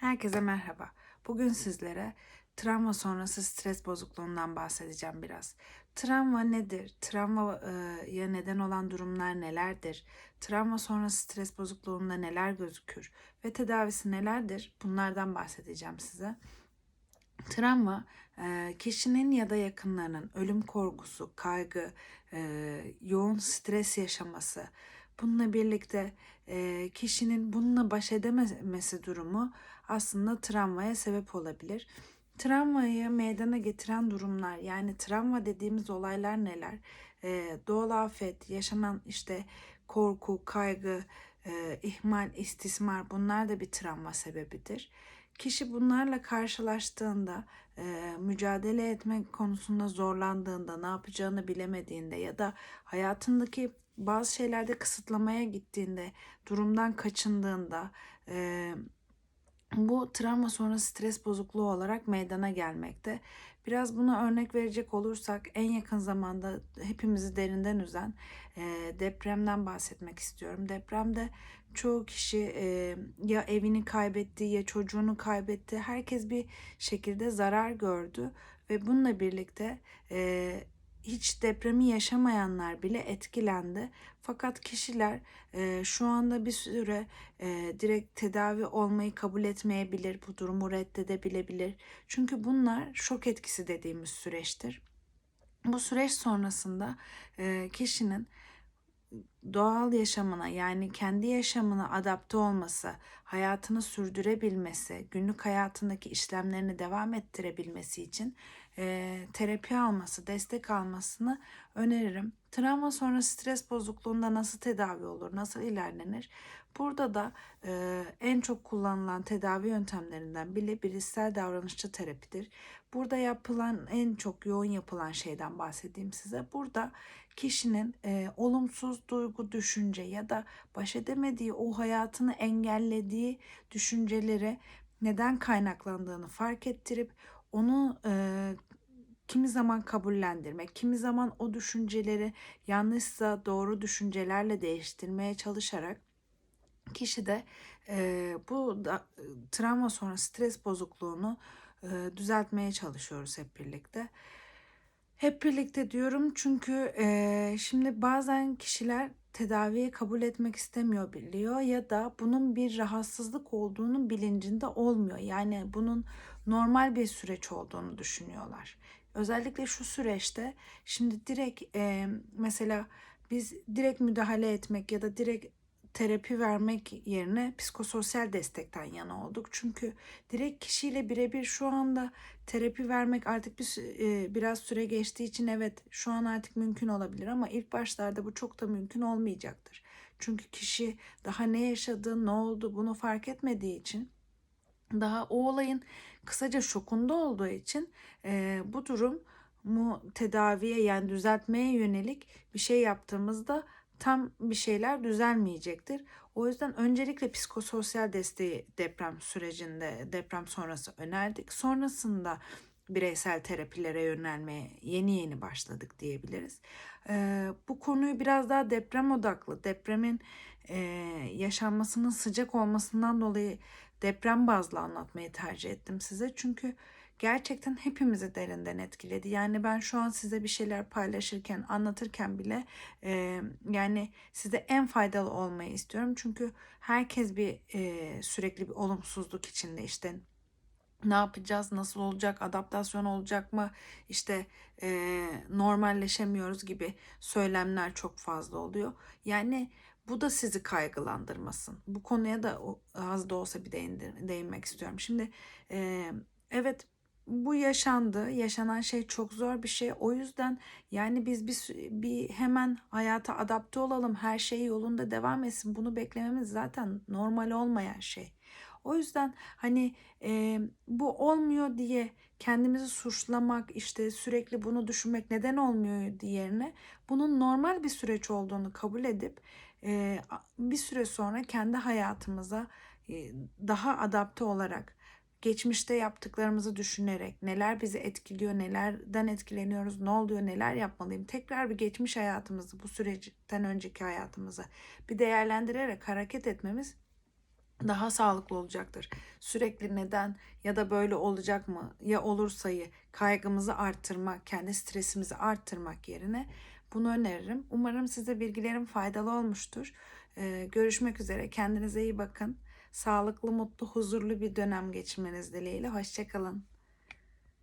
Herkese merhaba. Bugün sizlere travma sonrası stres bozukluğundan bahsedeceğim biraz. Travma nedir? Travmaya neden olan durumlar nelerdir? Travma sonrası stres bozukluğunda neler gözükür? Ve tedavisi nelerdir? Bunlardan bahsedeceğim size. Travma e, kişinin ya da yakınlarının ölüm korkusu, kaygı, e, yoğun stres yaşaması, bununla birlikte e, kişinin bununla baş edememesi durumu aslında travmaya sebep olabilir. Travmayı meydana getiren durumlar yani travma dediğimiz olaylar neler? Doğal afet, yaşanan işte korku, kaygı, ihmal, istismar bunlar da bir travma sebebidir. Kişi bunlarla karşılaştığında, e, mücadele etmek konusunda zorlandığında, ne yapacağını bilemediğinde ya da hayatındaki bazı şeylerde kısıtlamaya gittiğinde, durumdan kaçındığında e, bu travma sonrası stres bozukluğu olarak meydana gelmekte. Biraz buna örnek verecek olursak en yakın zamanda hepimizi derinden üzen e, depremden bahsetmek istiyorum. Depremde çoğu kişi e, ya evini kaybetti ya çocuğunu kaybetti. Herkes bir şekilde zarar gördü ve bununla birlikte e, hiç depremi yaşamayanlar bile etkilendi. Fakat kişiler e, şu anda bir süre e, direkt tedavi olmayı kabul etmeyebilir, bu durumu reddedebilebilir. Çünkü bunlar şok etkisi dediğimiz süreçtir. Bu süreç sonrasında e, kişinin doğal yaşamına yani kendi yaşamına adapte olması, hayatını sürdürebilmesi, günlük hayatındaki işlemlerini devam ettirebilmesi için e, terapi alması, destek almasını öneririm. Travma sonrası stres bozukluğunda nasıl tedavi olur, nasıl ilerlenir? Burada da e, en çok kullanılan tedavi yöntemlerinden biri bilişsel davranışçı terapidir. Burada yapılan en çok yoğun yapılan şeyden bahsedeyim size. Burada kişinin e, olumsuz duygu, düşünce ya da baş edemediği o hayatını engellediği düşünceleri neden kaynaklandığını fark ettirip onu e, kimi zaman kabullendirmek, kimi zaman o düşünceleri yanlışsa doğru düşüncelerle değiştirmeye çalışarak kişi de e, bu da, travma sonrası stres bozukluğunu e, düzeltmeye çalışıyoruz hep birlikte. Hep birlikte diyorum çünkü e, şimdi bazen kişiler tedaviyi kabul etmek istemiyor biliyor ya da bunun bir rahatsızlık olduğunu bilincinde olmuyor. Yani bunun normal bir süreç olduğunu düşünüyorlar. Özellikle şu süreçte şimdi direkt e, mesela biz direkt müdahale etmek ya da direkt terapi vermek yerine psikososyal destekten yana olduk. Çünkü direkt kişiyle birebir şu anda terapi vermek artık bir, e, biraz süre geçtiği için evet şu an artık mümkün olabilir ama ilk başlarda bu çok da mümkün olmayacaktır. Çünkü kişi daha ne yaşadı, ne oldu bunu fark etmediği için daha o olayın kısaca şokunda olduğu için e, bu durum mu tedaviye yani düzeltmeye yönelik bir şey yaptığımızda tam bir şeyler düzelmeyecektir. O yüzden öncelikle psikososyal desteği deprem sürecinde, deprem sonrası önerdik. Sonrasında bireysel terapilere yönelmeye yeni yeni başladık diyebiliriz. Ee, bu konuyu biraz daha deprem odaklı, depremin e, yaşanmasının sıcak olmasından dolayı deprem bazlı anlatmayı tercih ettim size. Çünkü gerçekten hepimizi derinden etkiledi. Yani ben şu an size bir şeyler paylaşırken, anlatırken bile e, yani size en faydalı olmayı istiyorum. Çünkü herkes bir e, sürekli bir olumsuzluk içinde işte ne yapacağız, nasıl olacak, adaptasyon olacak mı, işte e, normalleşemiyoruz gibi söylemler çok fazla oluyor. Yani bu da sizi kaygılandırmasın. Bu konuya da az da olsa bir değindir, değinmek istiyorum. Şimdi e, evet bu yaşandı. Yaşanan şey çok zor bir şey. O yüzden yani biz bir, bir hemen hayata adapte olalım. Her şey yolunda devam etsin. Bunu beklememiz zaten normal olmayan şey. O yüzden hani e, bu olmuyor diye kendimizi suçlamak, işte sürekli bunu düşünmek neden olmuyor diyerine bunun normal bir süreç olduğunu kabul edip e, bir süre sonra kendi hayatımıza e, daha adapte olarak geçmişte yaptıklarımızı düşünerek neler bizi etkiliyor, nelerden etkileniyoruz, ne oluyor, neler yapmalıyım. Tekrar bir geçmiş hayatımızı, bu süreçten önceki hayatımızı bir değerlendirerek hareket etmemiz daha sağlıklı olacaktır. Sürekli neden ya da böyle olacak mı ya olursayı kaygımızı arttırmak, kendi stresimizi arttırmak yerine bunu öneririm. Umarım size bilgilerim faydalı olmuştur. Ee, görüşmek üzere. Kendinize iyi bakın. Sağlıklı, mutlu, huzurlu bir dönem geçirmeniz dileğiyle. Hoşçakalın.